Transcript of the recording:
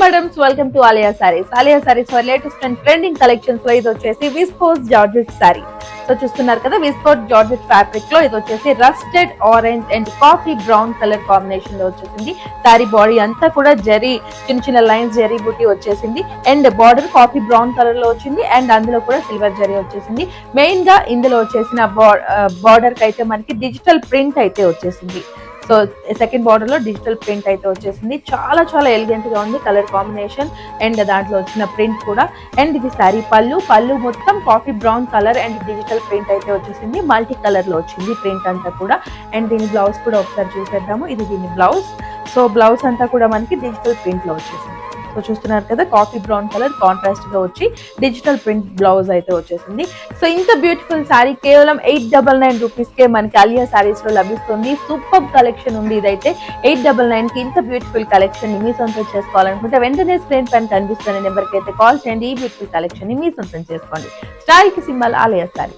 Madams welcome to Alia saris Alia saris for latest and trending కలెక్షన్స్లో ఇది వచ్చేసి viscose georgette sorry so చూస్తున్నారు కదా విస్కోట్ జార్జెట్ ఫ్యాబ్రిక్లో ఇది వచ్చేసి rusted orange and coffee brown colour కాంబినేషన్లో వచ్చేసింది. సారీ బాడీ అంతా కూడా జరీ చిన్న చిన్న లైన్స్ జరీ బుట్టి వచ్చేసింది. అండ్ బార్డర్ కాఫీ బ్రౌన్ కలర్లో వచ్చింది. అండ్ అందులో కూడా సిల్వర్ జరీ వచ్చేసింది. మెయిన్గా ఇందులో వచ్చేసిన బార్డర్కి అయితే మనకి డిజిటల్ ప్రింట్ అయితే వచ్చేసింది. సో సెకండ్ బార్డర్లో డిజిటల్ ప్రింట్ అయితే వచ్చేసింది. చాలా చాలా ఎలిగెంట్గా ఉంది కలర్ కాంబినేషన్ అండ్ దాంట్లో వచ్చిన ప్రింట్ కూడా. అండ్ ఇది సారీ పళ్ళు. పళ్ళు మొత్తం coffee brown colour and digital print అయితే వచ్చేసింది. మల్టీ కలర్లో వచ్చింది ప్రింట్ అంతా కూడా. అండ్ దీని బ్లౌజ్ కూడా ఒకసారి చూసేద్దాము. ఇది దీని బ్లౌజ్ సో బ్లౌజ్ అంతా కూడా మనకి డిజిటల్ ప్రింట్లో వచ్చేసింది. సో చూస్తున్నారు కదా కాఫీ బ్రౌన్ కలర్ కాంట్రాస్ట్గా వచ్చి డిజిటల్ ప్రింట్ బ్లౌజ్ అయితే వచ్చేసింది. సో ఇంత బ్యూటిఫుల్ శారీ కేవలం ఎయిట్ డబల్ నైన్ రూపీస్ కే మనకి అలియా శారీస్లో లభిస్తుంది. సూపర్ కలెక్షన్ ఉంది ఇదైతే. ఎయిట్ డబల్ నైన్కి ఇంత బ్యూటిఫుల్ కలెక్షన్ని మీ సొంతం చేసుకోవాలనుకుంటే వెంటనే స్క్రీన్ పైన కనిపిస్తున్న నెంబర్కి అయితే కాల్ చేయండి. ఈ బ్యూటిఫుల్ కలెక్షన్ని మీ సొంతం చేసుకోండి. స్టైల్కి సింబల్ ఆలయ శారీ